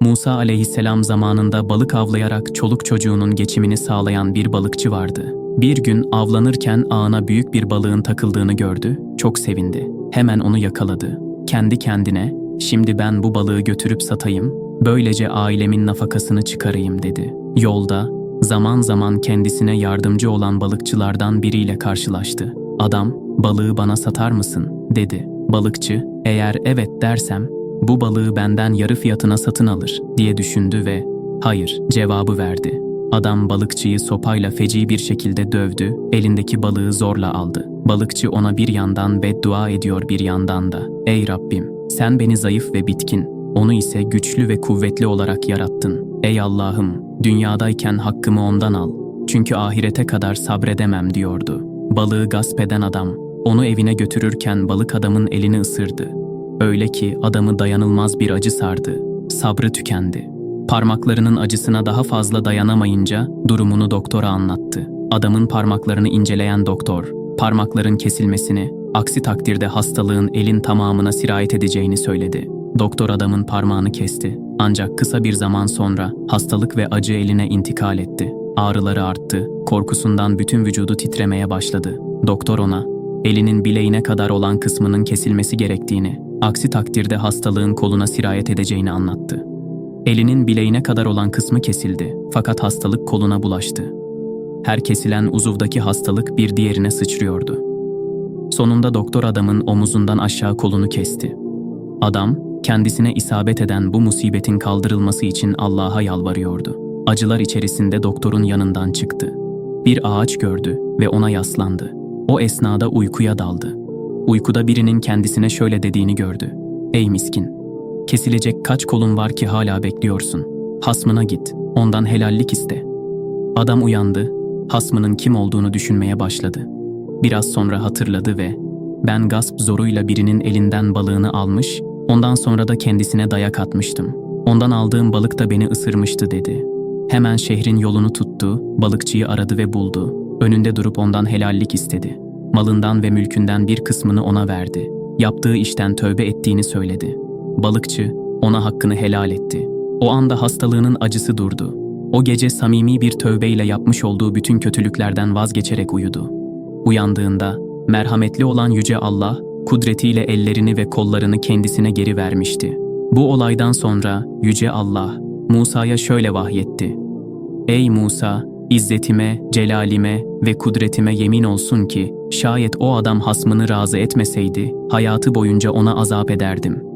Musa aleyhisselam zamanında balık avlayarak çoluk çocuğunun geçimini sağlayan bir balıkçı vardı. Bir gün avlanırken ağına büyük bir balığın takıldığını gördü, çok sevindi. Hemen onu yakaladı. Kendi kendine, şimdi ben bu balığı götürüp satayım, böylece ailemin nafakasını çıkarayım dedi. Yolda, zaman zaman kendisine yardımcı olan balıkçılardan biriyle karşılaştı. Adam, balığı bana satar mısın? dedi. Balıkçı, eğer evet dersem, bu balığı benden yarı fiyatına satın alır diye düşündü ve hayır cevabı verdi. Adam balıkçıyı sopayla feci bir şekilde dövdü, elindeki balığı zorla aldı. Balıkçı ona bir yandan beddua ediyor bir yandan da. Ey Rabbim, sen beni zayıf ve bitkin, onu ise güçlü ve kuvvetli olarak yarattın. Ey Allah'ım, dünyadayken hakkımı ondan al. Çünkü ahirete kadar sabredemem diyordu. Balığı gasp eden adam, onu evine götürürken balık adamın elini ısırdı. Öyle ki adamı dayanılmaz bir acı sardı. Sabrı tükendi. Parmaklarının acısına daha fazla dayanamayınca durumunu doktora anlattı. Adamın parmaklarını inceleyen doktor, parmakların kesilmesini, aksi takdirde hastalığın elin tamamına sirayet edeceğini söyledi. Doktor adamın parmağını kesti. Ancak kısa bir zaman sonra hastalık ve acı eline intikal etti. Ağrıları arttı, korkusundan bütün vücudu titremeye başladı. Doktor ona, elinin bileğine kadar olan kısmının kesilmesi gerektiğini, aksi takdirde hastalığın koluna sirayet edeceğini anlattı. Elinin bileğine kadar olan kısmı kesildi fakat hastalık koluna bulaştı. Her kesilen uzuvdaki hastalık bir diğerine sıçrıyordu. Sonunda doktor adamın omuzundan aşağı kolunu kesti. Adam, kendisine isabet eden bu musibetin kaldırılması için Allah'a yalvarıyordu. Acılar içerisinde doktorun yanından çıktı. Bir ağaç gördü ve ona yaslandı. O esnada uykuya daldı. Uykuda birinin kendisine şöyle dediğini gördü. Ey miskin! Kesilecek kaç kolun var ki hala bekliyorsun? Hasmına git, ondan helallik iste. Adam uyandı, hasmının kim olduğunu düşünmeye başladı. Biraz sonra hatırladı ve ben gasp zoruyla birinin elinden balığını almış, ondan sonra da kendisine dayak atmıştım. Ondan aldığım balık da beni ısırmıştı dedi. Hemen şehrin yolunu tuttu, balıkçıyı aradı ve buldu. Önünde durup ondan helallik istedi. Malından ve mülkünden bir kısmını ona verdi. Yaptığı işten tövbe ettiğini söyledi. Balıkçı ona hakkını helal etti. O anda hastalığının acısı durdu. O gece samimi bir tövbeyle yapmış olduğu bütün kötülüklerden vazgeçerek uyudu. Uyandığında merhametli olan yüce Allah kudretiyle ellerini ve kollarını kendisine geri vermişti. Bu olaydan sonra yüce Allah Musa'ya şöyle vahyetti. Ey Musa, İzzetime, celalime ve kudretime yemin olsun ki şayet o adam hasmını razı etmeseydi hayatı boyunca ona azap ederdim.